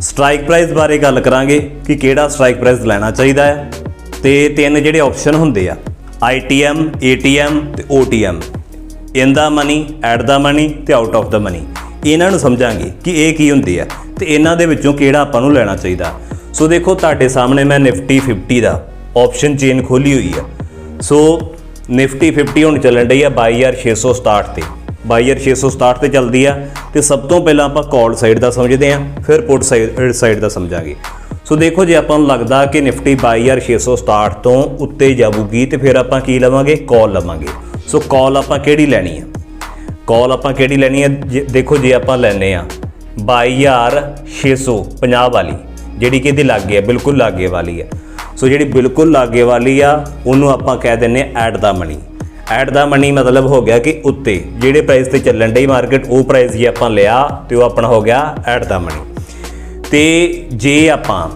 Strike price ਬਾਰੇ ਗੱਲ ਕਰਾਂਗੇ ਕਿ ਕਿਹੜਾ ਸਟ੍ਰਾਈਕ ਪ੍ਰਾਈਸ ਲੈਣਾ ਚਾਹੀਦਾ ਹੈ। ਤੇ ਤਿੰਨ ਜਿਹੜੇ ਆਪਸ਼ਨ ਹੁੰਦੇ ਆ ITM ATM ਤੇ OTM in the money at the money ਤੇ ਆਊਟ ਆਫ ਦਾ ਮਨੀ ਇਹਨਾਂ ਨੂੰ ਸਮਝਾਂਗੇ ਕਿ ਇਹ ਕੀ ਹੁੰਦੇ ਆ ਤੇ ਇਹਨਾਂ ਦੇ ਵਿੱਚੋਂ ਕਿਹੜਾ ਆਪਾਂ ਨੂੰ ਲੈਣਾ ਚਾਹੀਦਾ। ਸੋ ਦੇਖੋ, ਤੁਹਾਡੇ ਸਾਹਮਣੇ ਮੈਂ ਨਿਫਟੀ 50 ਦਾ ਆਪਸ਼ਨ ਚੇਨ ਖੋਲੀ ਹੋਈ ਆ। ਸੋ ਨਿਫਟੀ 50 ਹੁਣ ਚੱਲਣ ਡਈ ਆ 22667 ਤੇ। 22667 ਤੇ ਚੱਲਦੀ ਆ ਤੇ ਸਭ ਤੋਂ ਪਹਿਲਾਂ ਆਪਾਂ ਕਾਲ ਸਾਈਡ ਦਾ ਸਮਝਦੇ ਆ ਫਿਰ ਪੁੱਟ ਸਾਈਡ ਦਾ ਸਮਝਾਂਗੇ। ਸੋ ਦੇਖੋ ਜੇ ਆਪਾਂ ਨੂੰ ਲੱਗਦਾ ਕਿ ਨਿਫਟੀ 22667 ਤੋਂ ਉੱਤੇ ਜਾਊਗੀ ਤੇ ਫਿਰ ਆਪਾਂ ਕੀ ਲਵਾਂਗੇ? ਕਾਲ ਲਵਾਂਗੇ। ਸੋ ਕਾਲ ਆਪਾਂ ਕਿਹੜੀ ਲੈਣੀ ਆ? ਕਾਲ ਆਪਾਂ ਕਿਹੜੀ ਲੈਣੀ ਹੈ ਜੇ- ਦੇਖੋ ਜੇ ਆਪਾਂ ਲੈਨੇ ਆ 22650 ਵਾਲੀ, ਜਿਹੜੀ ਕਿ ਇਹਦੇ ਲਾਗੇ ਹੈ ਬਿਲਕੁਲ ਲਾਗੇ ਵਾਲੀ ਆ। ਸੋ ਜਿਹੜੀ ਬਿਲਕੁਲ ਲਾਗੇ ਵਾਲੀ ਆ, ਉਹਨੂੰ ਆਪਾਂ ਕਹਿ ਦਿੰਨੇ at the money at the money ਮਤਲਬ ਹੋ ਗਿਆ ਕਿ ਉੱਤੇ। ਜਿਹੜੇ ਪ੍ਰਾਈਸ ਤੇ ਚੱਲਣ ਡਈ ਮਾਰਕੀਟ ਉਹ ਪ੍ਰਾਈਸ ਜੇ ਆਪਾਂ ਲਿਆ ਤੇ ਉਹ ਆਪਣਾ ਹੋ ਗਿਆ ਐਟ ਦਾ ਮਨੀ ਤੇ ਜੇ ਆਪਾਂ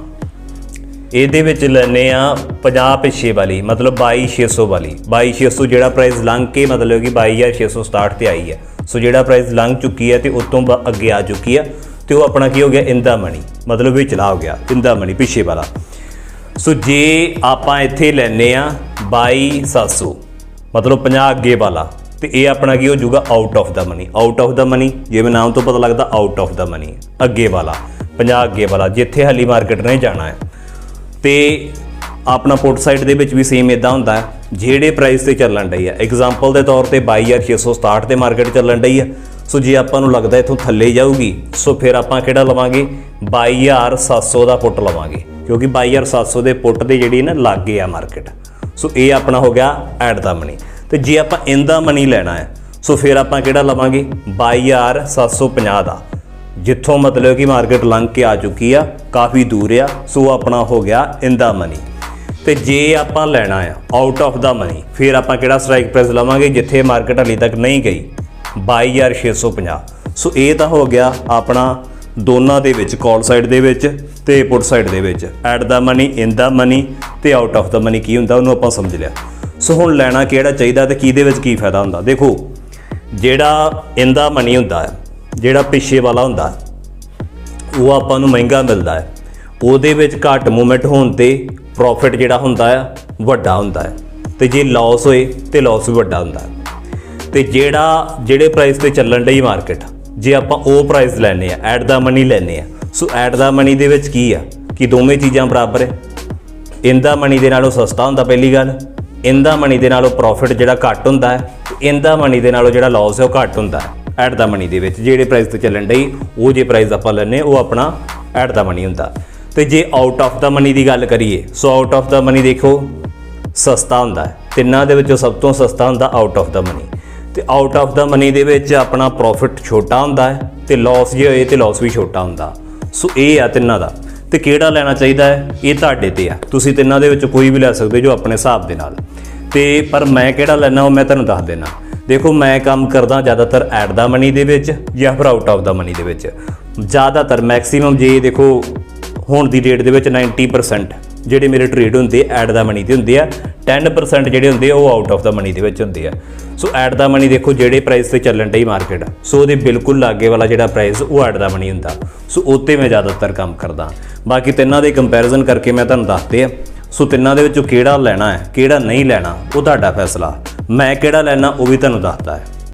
ਇਹਦੇ ਵਿੱਚ ਲੈਨੇ ਆ 50 ਪਿੱਛੇ ਵਾਲੀ, ਮਤਲਬ 22600 ਵਾਲੀ। 22600 ਜਿਹੜਾ ਪ੍ਰਾਈਸ ਲੰਘ ਕੇ ਮਤਲਬ ਕਿ 22667 ਤੇ ਆਈ ਹੈ। ਸੋ ਜਿਹੜਾ ਪ੍ਰਾਈਸ ਲੰਘ ਚੁੱਕੀ ਹੈ ਤੇ ਉਸ ਤੋਂ ਅੱਗੇ ਆ ਚੁੱਕੀ ਹੈ ਤੇ ਉਹ ਆਪਣਾ ਕੀ ਹੋ ਗਿਆ? ਇੰਦਾ ਮਣੀ ਮਤਲਬ ਵਿਚਲਾ ਹੋ ਗਿਆ ਇੰਦਾ ਮਣੀ ਪਿੱਛੇ ਵਾਲਾ। ਸੋ ਜੇ ਆਪਾਂ ਇੱਥੇ ਲੈਨੇ ਆ 22700 ਮਤਲਬ 50 ਅੱਗੇ ਵਾਲਾ, ਤੇ ਇਹ ਆਪਣਾ ਕੀ ਹੋ ਜਾਊਗਾ out of the money out of the money ਜਿਵੇਂ ਨਾਮ ਤੋਂ ਪਤਾ ਲੱਗਦਾ ਆਊਟ ਆਫ ਦਾ ਮਨੀ ਅੱਗੇ ਵਾਲਾ 50 ਅੱਗੇ ਵਾਲਾ, ਜਿੱਥੇ ਹਾਲੀ ਮਾਰਕੀਟ ਨੇ ਜਾਣਾ ਹੈ। ਤੇ ਆਪਣਾ ਪੁੱਟ ਸਾਈਡ ਦੇ ਵਿੱਚ ਵੀ ਸੇਮ ਇਦਾਂ ਹੁੰਦਾ ਹੈ, ਜਿਹੜੇ ਪ੍ਰਾਈਸ ਤੇ ਚੱਲਣ ਡਈ ਹੈ। ਐਗਜ਼ਾਮਪਲ ਦੇ ਤੌਰ ਤੇ 22667 ਤੇ ਮਾਰਕੀਟ ਚੱਲਣ ਡਈ ਹੈ। ਸੋ ਜੇ ਆਪਾਂ ਨੂੰ ਲੱਗਦਾ ਇਥੋਂ ਥੱਲੇ ਜਾਊਗੀ, ਸੋ ਫਿਰ ਆਪਾਂ ਕਿਹੜਾ ਲਵਾਂਗੇ? 22700 ਦਾ ਪੁੱਟ ਲਵਾਂਗੇ। ਕਿਉਂਕਿ 22700 ਦੇ ਪੁੱਟ ਦੇ ਜਿਹੜੀ ਨਾ, ਲਾਗੇ ਆ ਮਾਰਕੀਟ ਸੋ ਇਹ ਆਪਣਾ ਹੋ ਗਿਆ ਐਟ ਦਾ ਮਨੀ ਤੇ ਜੇ ਆਪਾਂ ਇਨ ਦਾ ਮਨੀ ਲੈਣਾ ਹੈ, ਸੋ ਫਿਰ ਆਪਾਂ ਕਿਹੜਾ ਲਵਾਂਗੇ? 22750 ਦਾ। ਜਿੱਥੋਂ ਮਤਲਬ ਕਿ ਮਾਰਕੀਟ ਲੰਘ ਕੇ ਆ ਚੁੱਕੀ ਆ, ਕਾਫੀ ਦੂਰ ਆ, ਸੋ ਆਪਣਾ ਹੋ ਗਿਆ ਇਨ ਦਾ ਮਨੀ ਤੇ ਜੇ ਆਪਾਂ ਲੈਣਾ ਆ ਆਊਟ ਆਫ ਦਾ ਮਨੀ ਫਿਰ ਆਪਾਂ ਕਿਹੜਾ ਸਟ੍ਰਾਈਕ ਪ੍ਰਾਈਸ ਲਵਾਂਗੇ? ਜਿੱਥੇ ਮਾਰਕੀਟ ਹਲੀ ਤੱਕ ਨਹੀਂ ਗਈ 22650 ਸੋ ਇਹ ਤਾਂ ਹੋ ਗਿਆ ਆਪਣਾ ਦੋਨਾਂ ਦੇ ਵਿੱਚ ਕਾਲ ਸਾਈਡ ਦੇ ਵਿੱਚ। ਤੇ ਪੁੱਟ ਸਾਈਡ ਦੇ ਵਿੱਚ at the money in the money ਤੇ ਆਊਟ ਆਫ ਦਾ ਮਨੀ ਕੀ ਹੁੰਦਾ ਉਹਨੂੰ ਆਪਾਂ ਸਮਝ ਲਿਆ। ਸੋ ਹੁਣ ਲੈਣਾ ਕਿਹੜਾ ਚਾਹੀਦਾ ਤੇ ਕਿਹਦੇ ਵਿੱਚ ਕੀ ਫਾਇਦਾ ਹੁੰਦਾ? ਦੇਖੋ, ਜਿਹੜਾ ਇਨ ਦਾ ਮਨੀ ਹੁੰਦਾ ਹੈ, ਜਿਹੜਾ ਪਿੱਛੇ ਵਾਲਾ ਹੁੰਦਾ ਉਹ ਆਪਾਂ ਨੂੰ ਮਹਿੰਗਾ ਮਿਲਦਾ ਹੈ। ਉਹਦੇ ਵਿੱਚ ਘੱਟ ਮੂਵਮੈਂਟ ਹੋਣ ਤੇ ਪ੍ਰੋਫਿਟ ਜਿਹੜਾ ਹੁੰਦਾ ਆ ਵੱਡਾ ਹੁੰਦਾ ਹੈ। ਤੇ ਜੇ ਲਾਸ ਹੋਏ ਤੇ ਲਾਸ ਵੀ ਵੱਡਾ ਹੁੰਦਾ ਹੈ। ਤੇ ਜਿਹੜਾ, ਜਿਹੜੇ ਪ੍ਰਾਈਸ ਤੇ ਚੱਲਣ ਲਈ ਮਾਰਕੀਟ ਜੇ ਆਪਾਂ ਉਹ ਪ੍ਰਾਈਸ ਲੈਨੇ ਆ ਐਟ ਦਾ ਮਨੀ ਲੈਨੇ ਆ ਸੋ ਐਟ ਦਾ ਮਨੀ ਦੇ ਵਿੱਚ ਕੀ ਆ? ਕਿ ਦੋਵੇਂ ਚੀਜ਼ਾਂ ਬਰਾਬਰ ਹੈ ਇੰਦਾ ਮਨੀ ਦੇ ਨਾਲੋਂ ਸਸਤਾ ਹੁੰਦਾ ਪਹਿਲੀ ਗੱਲ, ਇੰਦਾ ਮਨੀ ਦੇ ਨਾਲੋਂ ਪ੍ਰੋਫਿਟ ਜਿਹੜਾ ਘੱਟ ਹੁੰਦਾ ਹੈ ਇੰਦਾ ਮਨੀ ਦੇ ਨਾਲੋਂ ਜਿਹੜਾ ਲਾਸ ਹੈ ਉਹ ਘੱਟ ਹੁੰਦਾ ਹੈ ਐਟ ਦਾ ਮਨੀ ਦੇ ਵਿੱਚ ਜਿਹੜੇ ਪ੍ਰਾਈਸ ਤੇ ਚੱਲਣ ਡਈ, ਉਹ ਜੇ ਪ੍ਰਾਈਸ ਆਪਾਂ ਲੈਨੇ ਉਹ ਆਪਣਾ ਐਟ ਦਾ ਮਨੀ ਹੁੰਦਾ। ਤੇ ਜੇ ਆਊਟ ਆਫ ਦਾ ਮਨੀ ਦੀ ਗੱਲ ਕਰੀਏ, so out of the money ਦੇਖੋ, ਸਸਤਾ ਹੁੰਦਾ ਹੈ ਤਿੰਨਾਂ ਦੇ ਵਿੱਚੋਂ ਸਭ ਤੋਂ ਸਸਤਾ ਹੁੰਦਾ ਆਊਟ ਆਫ ਦਾ ਮਨੀ ਤੇ ਆਊਟ ਆਫ ਦਾ ਮਨੀ ਦੇ ਵਿੱਚ ਆਪਣਾ ਪ੍ਰੋਫਿਟ ਛੋਟਾ ਹੁੰਦਾ ਹੈ ਤੇ ਲਾਸ ਜੇ ਹੋਏ ਤੇ ਲਾਸ ਵੀ ਛੋਟਾ ਹੁੰਦਾ। ਸੋ ਇਹ ਆ ਤਿੰਨਾਂ ਦਾ। ਤੇ ਕਿਹੜਾ ਲੈਣਾ ਚਾਹੀਦਾ ਹੈ? ਇਹ ਤੁਹਾਡੇ ਤੇ ਆ। ਤੁਸੀਂ ਤਿੰਨਾਂ ਦੇ ਵਿੱਚ ਕੋਈ ਵੀ ਲੈ ਸਕਦੇ ਜੋ ਆਪਣੇ ਹਿਸਾਬ ਦੇ ਨਾਲ। ਤੇ ਪਰ ਮੈਂ ਕਿਹੜਾ ਲੈਣਾ ਉਹ ਮੈਂ ਤੁਹਾਨੂੰ ਦੱਸ ਦੇਣਾ ਦੇਖੋ, ਮੈਂ ਕੰਮ ਕਰਦਾ ਜ਼ਿਆਦਾਤਰ ਐਟ ਦਾ ਮਨੀ ਦੇ ਵਿੱਚ ਜਾਂ ਫਿਰ ਆਊਟ ਆਫ ਦਾ ਮਨੀ ਦੇ ਵਿੱਚ। ਜ਼ਿਆਦਾਤਰ, ਮੈਕਸਿਮਮ ਜੇ ਦੇਖੋ, ਹੁਣ ਦੀ ਡੇਟ ਦੇ ਵਿੱਚ 90% ਜਿਹੜੇ ਮੇਰੇ ਟ੍ਰੇਡ ਹੁੰਦੇ ਐਡ ਦਾ ਮਨੀ ਤੇ ਹੁੰਦੇ ਆ 10% ਜਿਹੜੇ ਹੁੰਦੇ ਆ, ਉਹ ਆਊਟ ਆਫ ਦਾ ਮਨੀ ਦੇ ਵਿੱਚ ਹੁੰਦੇ ਆ। ਸੋ ਐਡ ਦਾ ਮਨੀ ਦੇਖੋ ਜਿਹੜੇ ਪ੍ਰਾਈਸ ਤੇ ਚੱਲਣ ਡਈ ਮਾਰਕੀਟ ਸੋ ਉਹਦੇ ਬਿਲਕੁਲ ਲਾਗੇ ਵਾਲਾ ਜਿਹੜਾ ਪ੍ਰਾਈਸ ਉਹ ਐਡ ਦਾ ਮਨੀ ਹੁੰਦਾ। ਸੋ ਉੱਤੇ ਮੈਂ ਜ਼ਿਆਦਾਤਰ ਕੰਮ ਕਰਦਾ। ਬਾਕੀ ਤਿੰਨਾਂ ਦੇ ਕੰਪੈਰੀਜ਼ਨ ਕਰਕੇ ਮੈਂ ਤੁਹਾਨੂੰ ਦੱਸਦੇ ਆ। ਸੋ ਤਿੰਨਾਂ ਦੇ ਵਿੱਚੋਂ ਕਿਹੜਾ ਲੈਣਾ ਹੈ, ਕਿਹੜਾ ਨਹੀਂ ਲੈਣਾ, ਉਹ ਤੁਹਾਡਾ ਫੈਸਲਾ। ਮੈਂ ਕਿਹੜਾ ਲੈਣਾ, ਉਹ ਵੀ ਤੁਹਾਨੂੰ ਦੱਸਦਾ ਹੈ।